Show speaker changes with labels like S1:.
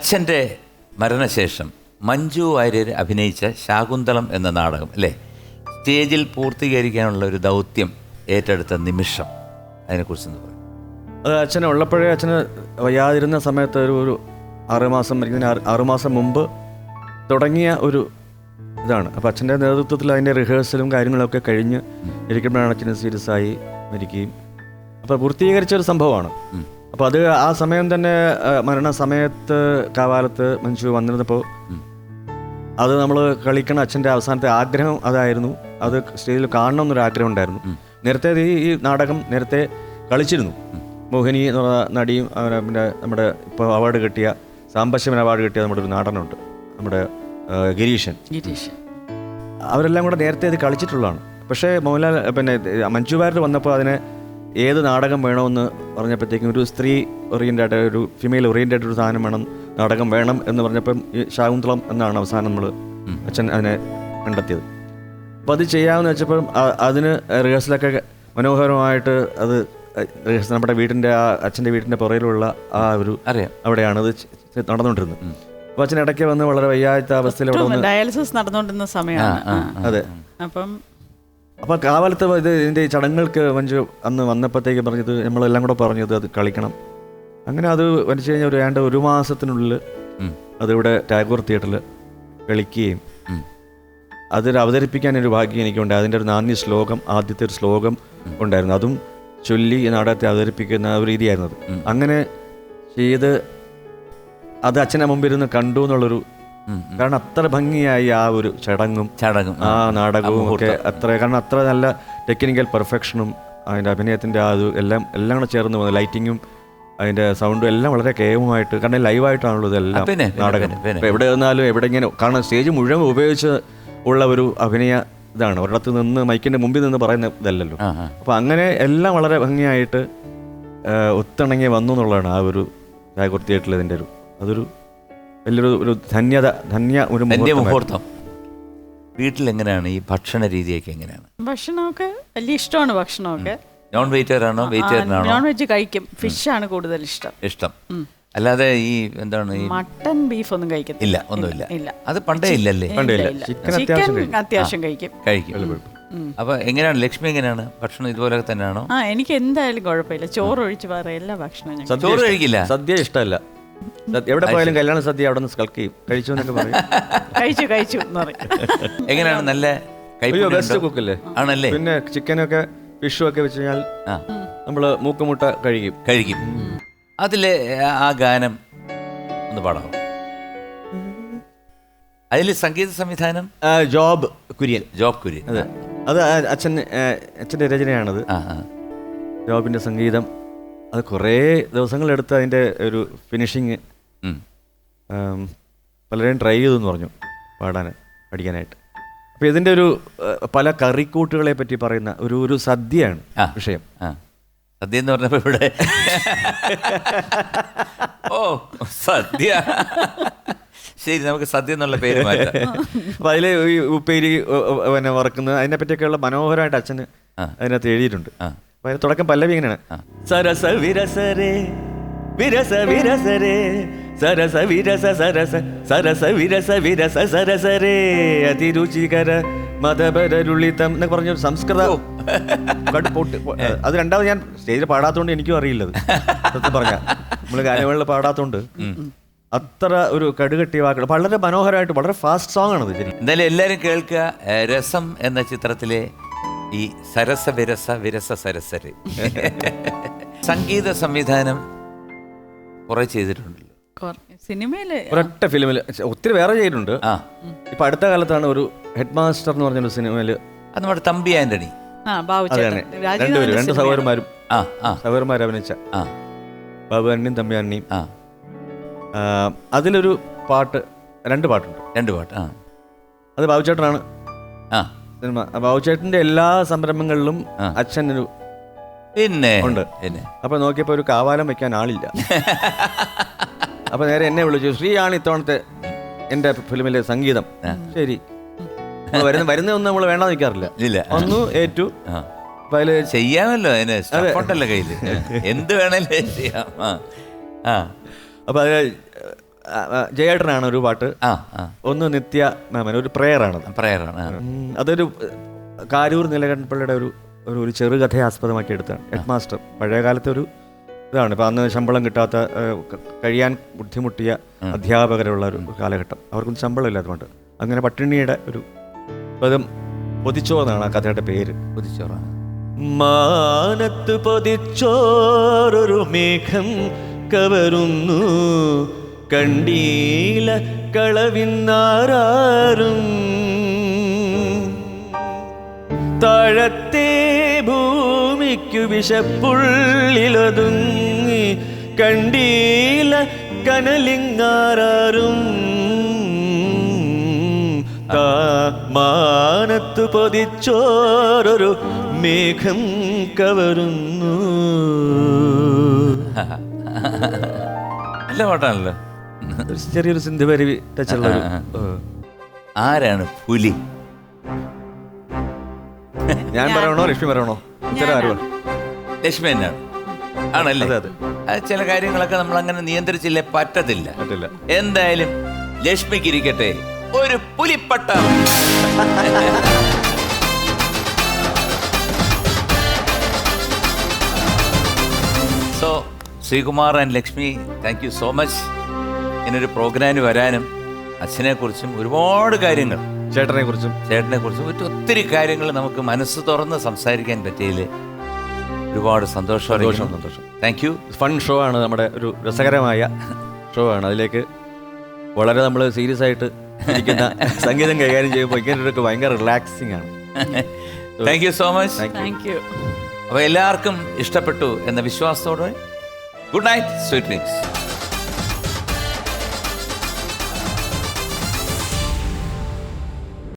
S1: അച്ഛന്റെ മരണശേഷം മഞ്ജു വാര്യർ അഭിനയിച്ച ശാകുന്തളം എന്ന നാടകം അല്ലേ? സ്റ്റേജിൽ പൂർത്തീകരിക്കാനുള്ള ഒരു ദൗത്യം ഏറ്റെടുത്ത നിമിഷം. അതിനെക്കുറിച്ച് പറയും.
S2: അത് അച്ഛനെ ഉള്ളപ്പോഴേ അച്ഛന് വയ്യാതിരുന്ന സമയത്ത് ഒരു ഒരു ആറുമാസം മരിക്കുന്നതിന് ആറ് ആറുമാസം മുമ്പ് തുടങ്ങിയ ഒരു ഇതാണ്. അപ്പോൾ അച്ഛന്റെ നേതൃത്വത്തിൽ അതിന്റെ റിഹേഴ്സലും കാര്യങ്ങളൊക്കെ കഴിഞ്ഞ് ഇരിക്കുമ്പോഴാണ് അച്ഛന് സീരിയസ് ആയി മരിക്കുകയും. അപ്പോൾ പൂർത്തീകരിച്ച ഒരു സംഭവമാണ്. അപ്പോൾ അത് ആ സമയം തന്നെ മരണസമയത്ത് മരണ സമയത്ത് കാവാലത്ത് മഞ്ജു വന്നിരുന്നപ്പോൾ അത് നമ്മൾ കളിക്കണ അച്ഛന്റെ അവസാനത്തെ ആഗ്രഹം അതായിരുന്നു. അത് സ്റ്റേജിൽ കാണണം എന്നൊരു ആഗ്രഹം ഉണ്ടായിരുന്നു. നേരത്തെ ഈ നാടകം നേരത്തെ കളിച്ചിരുന്നു. മോഹിനി എന്ന് പറഞ്ഞ നടിയും അവരെ പിന്നെ നമ്മുടെ ഇപ്പോൾ അവാർഡ് കിട്ടിയ സാമ്പശിവൻ അവാർഡ് കിട്ടിയ നമ്മുടെ ഒരു നാടനുണ്ട് നമ്മുടെ ഗിരീഷൻ
S3: ഗിരീഷൻ
S2: അവരെല്ലാം കൂടെ നേരത്തെ ഇത് കളിച്ചിട്ടുള്ളതാണ്. പക്ഷേ മോഹൻലാൽ പിന്നെ മഞ്ജു വാര്യർ വന്നപ്പോൾ അതിനെ ഏത് നാടകം വേണമെന്ന് പറഞ്ഞപ്പോഴത്തേക്കും ഒരു സ്ത്രീ ഓറിയന്റഡ് ഒരു ഫിമെയിൽ ഓറിയന്റഡ് ഒരു സാധനം വേണം നാടകം വേണം എന്ന് പറഞ്ഞപ്പം ഈ ശാകുന്തളം എന്നാണ് അവസാനം നമ്മൾ അച്ഛൻ അതിനെ കണ്ടെത്തിയത്. അപ്പോൾ അത് ചെയ്യാമെന്ന് വെച്ചപ്പം അതിന് റിഹേഴ്സലൊക്കെ മനോഹരമായിട്ട് അത് റിഹേഴ്സൽ നമ്മുടെ വീടിന്റെ ആ അച്ഛന്റെ വീടിന്റെ പുറയിലുള്ള ആ ഒരു
S1: അറിയാം.
S2: അവിടെയാണ് അത് നടന്നുകൊണ്ടിരുന്നത്. അപ്പോൾ അച്ഛൻ ഇടയ്ക്ക് വന്ന് വളരെ വയ്യാത്ത അവസ്ഥയിൽ
S3: ഡയാലിസിസ് നടന്നുകൊണ്ടിരുന്ന സമയമാണ്.
S2: അതെ.
S3: അപ്പം
S2: അപ്പോൾ കാലത്ത് ഇത് ഇതിന്റെ ചടങ്ങുകൾക്ക് മഞ്ജു അന്ന് വന്നപ്പോഴത്തേക്ക് പറഞ്ഞത് നമ്മളെല്ലാം കൂടെ പറഞ്ഞത് അത് കളിക്കണം. അങ്ങനെ അത് വരച്ചു കഴിഞ്ഞാൽ ഒരു ഏണ്ട ഒരു മാസത്തിനുള്ളിൽ. അതിവിടെ ടാഗോർ തിയേറ്ററിൽ കളിക്കുകയും. അതിൽ അവതരിപ്പിക്കാൻ ഒരു ഭാഗ്യം എനിക്കുണ്ട്. അതിന്റെ ഒരു നാന്ദി ശ്ലോകം ആദ്യത്തെ ഒരു ശ്ലോകം ഉണ്ടായിരുന്നു. അതും ചൊല്ലി ഈ നാടകത്തെ അവതരിപ്പിക്കുന്ന ഒരു രീതിയായിരുന്നു അത്. അങ്ങനെ ചെയ്ത് അത് അച്ഛനെ മുമ്പിരുന്ന് കണ്ടു എന്നുള്ളൊരു കാരണം അത്ര ഭംഗിയായി ആ ഒരു ചടങ്ങും
S1: ചടങ്ങും
S2: ആ നാടകവും ഒക്കെ അത്ര കാരണം അത്ര നല്ല ടെക്നിക്കൽ പെർഫെക്ഷനും അതിന്റെ അഭിനയത്തിന്റെ ആ ഒരു എല്ലാം എല്ലാം കൂടെ ചേർന്ന് പോകുന്നത് ലൈറ്റിങ്ങും അതിന്റെ സൗണ്ടും എല്ലാം വളരെ കേവുമായിട്ട് കാരണം ലൈവായിട്ടാണല്ലോ ഇതെല്ലാം നാടകം. എവിടെ നിന്നാലും എവിടെ ഇങ്ങനെ കാരണം സ്റ്റേജ് മുഴുവൻ ഉപയോഗിച്ച് ഉള്ള ഒരു അഭിനയ ഇതാണ്. ഒരിടത്ത് നിന്ന് മൈക്കിന്റെ മുമ്പിൽ നിന്ന് പറയുന്ന ഇതല്ലല്ലോ. അപ്പോൾ അങ്ങനെ എല്ലാം വളരെ ഭംഗിയായിട്ട് ഒത്തിണങ്ങി വന്നു എന്നുള്ളതാണ് ആ ഒരു ടാഗോർ തിയേറ്ററിൽ ഇതിന്റെ ഒരു അതൊരു വലിയൊരു ഒരു ധന്യത ധന്യ ഒരു
S1: എന്റെ
S2: വീട്ടിൽ
S1: മുഹൂർത്തം. വീട്ടിലെങ്ങനെയാണ് ഈ ഭക്ഷണ രീതിയൊക്കെ എങ്ങനെയാണ്?
S3: ഭക്ഷണമൊക്കെ വലിയ ഇഷ്ടമാണ് ഭക്ഷണമൊക്കെ.
S1: നോൺ വെജിറ്റേറിയനാണോ വെജിറ്റേറിയനാണോ
S3: നോൺ വെജ് കഴിക്കും. ഫിഷ് ആണ് കൂടുതൽ ഇഷ്ടം.
S1: ഇഷ്ടം. അല്ലാതെ ഈ എന്താണ് ഈ
S3: മട്ടൻ ബീഫ് ഒന്നും കഴിക്കത്തില്ല.
S1: ഇല്ല ഒന്നുമില്ല.
S3: ഇല്ല
S1: അത് പണ്ടേ ഇല്ലല്ലേ?
S2: പണ്ടേ ഇല്ല. ചിക്കൻ അത്യാവശ്യം
S3: കഴിക്കും.
S1: കഴിക്കും. അപ്പൊ എങ്ങനെയാണ്? ലക്ഷ്മി എങ്ങനെയാണ്? ഭക്ഷണം ഇതുപോലെ തന്നെയാണോ?
S3: ആ എനിക്ക് എന്തായാലും കുഴപ്പമില്ല. ചോറ് ഒഴിച്ച് വേറെ എല്ലാ ഭക്ഷണവും
S1: ചോറ് കഴിക്കില്ല?
S2: സദ്യ ഇഷ്ടമല്ല. എവിടെ പോയാലും കല്യാണ സദ്യ അവിടെ നിന്ന് സ്കൾക്ക് ചെയ്യും. കഴിച്ചു എന്നൊക്കെ പറയും.
S3: കഴിച്ചു കഴിച്ചു എന്ന് പറയും.
S1: എങ്ങനെയാണ് നല്ല
S2: അയ്യോ ബെസ്റ്റ് കുക്കല്ലേ
S1: ആണല്ലേ?
S2: പിന്നെ ചിക്കനൊക്കെ ഫിഷും ഒക്കെ വെച്ച് കഴിഞ്ഞാൽ
S1: നമ്മൾ
S2: നമ്മൾ മൂക്കുമുട്ട കഴിക്കും.
S1: കഴിക്കും. അതിലെ ആ ഗാനം ഒന്ന് പാടാം അതിൽ സംഗീത സംവിധാനം?
S2: ജോബ് കുര്യൻ.
S1: ജോബ് കുര്യൻ.
S2: അതെ. അച്ഛൻ അച്ഛന്റെ രചനയാണത്. ജോബിന്റെ സംഗീതം. അത് കുറേ ദിവസങ്ങളെടുത്ത് അതിന്റെ ഒരു ഫിനിഷിങ്. പലരെയും ട്രൈ ചെയ്തു എന്ന് പറഞ്ഞു പാടാൻ പഠിക്കാനായിട്ട്. അപ്പോൾ ഇതിന്റെ ഒരു പല കറിക്കൂട്ടുകളെ പറ്റി പറയുന്ന ഒരു ഒരു സദ്യയാണ്
S1: ആ.
S2: വിഷയം.
S1: ആ. സദ്യ എന്ന് പറഞ്ഞപ്പോൾ ഇവിടെ ഓ സദ്യ. ശരി നമുക്ക് സദ്യ എന്നുള്ള പേര് മാറ്റാം.
S2: അപ്പോൾ അതിൽ ഈ ഉപ്പേരി പിന്നെ വറക്കുന്നത് അതിനെ പറ്റിയൊക്കെയുള്ള മനോഹരമായിട്ട് അച്ഛന്. അതിനകത്ത് എഴുതിയിട്ടുണ്ട്. അതിന് തുടക്കം പല്ലവി ഇങ്ങനെയാണ്. സരസ വിരസരേ വിരസ വിരസരേ സരസ വിരസ സരസ സരസ വിരസ വിരസ സരസരേ അതിരുചികര മതപരരുളിത്തം എന്നൊക്കെ പറഞ്ഞ സംസ്കൃത അത് രണ്ടാമത് ഞാൻ സ്റ്റേജിൽ പാടാത്തോണ്ട് എനിക്കും അറിയില്ലത് സത്യം പറഞ്ഞ. നമ്മൾ ഗാനങ്ങളിൽ പാടാത്തോണ്ട് അത്ര ഒരു കടുകെട്ടിയ വാക്കുകൾ. വളരെ മനോഹരമായിട്ട് വളരെ ഫാസ്റ്റ് സോങ് ആണ്
S1: എന്തായാലും എല്ലാവരും കേൾക്കുക രസം എന്ന ചിത്രത്തിലെ ഈ സരസ വിരസ വിരസ സരസര്. സംഗീത സംവിധാനം കുറെ ചെയ്തിട്ടുണ്ടല്ലോ.
S3: സിനിമയിൽ
S2: ഒരൊറ്റ ഫിലിമിൽ ഒത്തിരി വേറെ ചെയ്തിട്ടുണ്ട്.
S1: ആ.
S2: ഇപ്പൊ അടുത്ത കാലത്താണ് ഒരു ഹെഡ് മാസ്റ്റർ എന്ന് പറഞ്ഞൊരു സിനിമയിൽ
S1: അത് നമ്മുടെ തമ്പി ആന്റണി.
S3: ആ ബാബു ചേട്ടൻ.
S2: തന്നെ രണ്ടുപേരും രണ്ട്. സഹോദരന്മാരും.
S1: ആ ആ.
S2: സഹോദരന്മാർ അഭിനയിച്ച.
S1: ആ.
S2: ബാബു ആന്റണിയും തമ്പി ആന്റണിയും.
S1: ആ.
S2: ആ, അതിലൊരു പാട്ട് രണ്ട് പാട്ടുണ്ട്.
S1: രണ്ട് പാട്ട് ആ.
S2: അത് ബാബുചേട്ടനാണ്
S1: ആ.
S2: സിനിമ. ബാബുചേട്ടന്റെ എല്ലാ സംരംഭങ്ങളിലും അച്ഛൻ ഒരു
S1: പിന്നെ.
S2: ഉണ്ട്.
S1: പിന്നെ.
S2: അപ്പൊ നോക്കിയപ്പോ ഒരു കാവാലം വെക്കാൻ ആളില്ല. അപ്പൊ നേരെ എന്നെ വിളിച്ചു ശ്രീയാണ് ഇത്തവണത്തെ എന്റെ ഫിലിമിലെ സംഗീതം. ശരി. വരുന്ന വരുന്ന ഒന്നും നമ്മൾ വേണ്ട നിൽക്കാറില്ല
S1: ഇല്ല.
S2: വന്നു ഏറ്റു.
S1: ചെയ്യാമല്ലോ അതിന്. കയ്യിൽ എന്ത് വേണേലും ചെയ്യാം.
S2: അപ്പൊ അത് ജയേട്ടനാണ് ഒരു പാട്ട്.
S1: ആ
S2: ഒന്ന് നിത്യ മാമൻ ഒരു ആണ്
S1: പ്രേയർ
S2: ആണ് അതൊരു കാരൂർ നിലകൺപിള്ളയുടെ ഒരു ഒരു ഒരു ചെറുകഥയെ ആസ്പദമാക്കി എടുത്താണ് ഹെഡ് മാസ്റ്റർ പഴയ കാലത്തെ ഒരു ഇതാണ്. ഇപ്പം അന്ന് ശമ്പളം കിട്ടാത്ത കഴിയാൻ ബുദ്ധിമുട്ടിയ അധ്യാപകരുള്ള ഒരു കാലഘട്ടം. അവർക്കൊന്നും ശമ്പളം ഇല്ലാത്തതുകൊണ്ട് അങ്ങനെ പട്ടിണിയുടെ ഒരു പദം പൊതിച്ചോറാണ് ആ കഥയുടെ പേര്.
S1: പൊതിച്ചോറാണ്.
S2: മാനത്ത് പൊതിച്ചോറൊരു മേഘം കവരുന്നു. കണ്ടീല കളവിന്നാരും താഴത്തെ ഭൂമിക്കു വിശപ്പുള്ളിലൊതുങ്ങി കണ്ടീല കനലിങ്ങാരും താ മാനത്തു പൊതിച്ചോരൊരു മേഘം കവരുന്നു.
S1: നല്ല പാട്ടാണല്ലോ.
S2: ചെറിയൊരു സിന്ധു ടച്ചുള്ള.
S1: ആരാണ് പുലി?
S2: ഞാൻ പറയണോ? ലക്ഷ്മി പറയണോ?
S1: ലക്ഷ്മി എന്നാണ് ആണല്ലേ. ചില കാര്യങ്ങളൊക്കെ നമ്മൾ അങ്ങനെ നിയന്ത്രിച്ചില്ലേ? പറ്റത്തില്ല. എന്തായാലും ലക്ഷ്മിക്ക് ഇരിക്കട്ടെ ഒരു പുലിപ്പട്ടം. So Sreekumar and Lakshmi thank you so much ഇങ്ങനൊരു പ്രോഗ്രാമിന് വരാനും അച്ഛനെ കുറിച്ചും ഒരുപാട് കാര്യങ്ങൾ.
S2: ചേട്ടനെ കുറിച്ചും
S1: ചേട്ടനെ കുറിച്ചും മറ്റു ഒത്തിരി കാര്യങ്ങൾ നമുക്ക് മനസ്സ് തുറന്ന് സംസാരിക്കാൻ പറ്റിയതിൽ ഒരുപാട്
S2: സന്തോഷം,
S1: സന്തോഷം
S2: സന്തോഷം.
S1: താങ്ക് യു
S2: ഫൺ ഷോ ആണ് നമ്മുടെ ഒരു രസകരമായ ഷോ ആണ്. അതിലേക്ക് വളരെ നമ്മൾ സീരിയസ് ആയിട്ട് ഇരിക്കുന്ന സംഗീതം കൈകാര്യം ചെയ്യുമ്പോൾ ഇങ്ങനൊക്കെ ഭയങ്കര റിലാക്സിങ് ആണ്.
S1: Thank you so much
S3: thank you
S1: അപ്പോൾ എല്ലാവർക്കും ഇഷ്ടപ്പെട്ടു എന്ന വിശ്വാസത്തോടെ ഗുഡ് നൈറ്റ് സ്വീറ്റ് ഡ്രീംസ്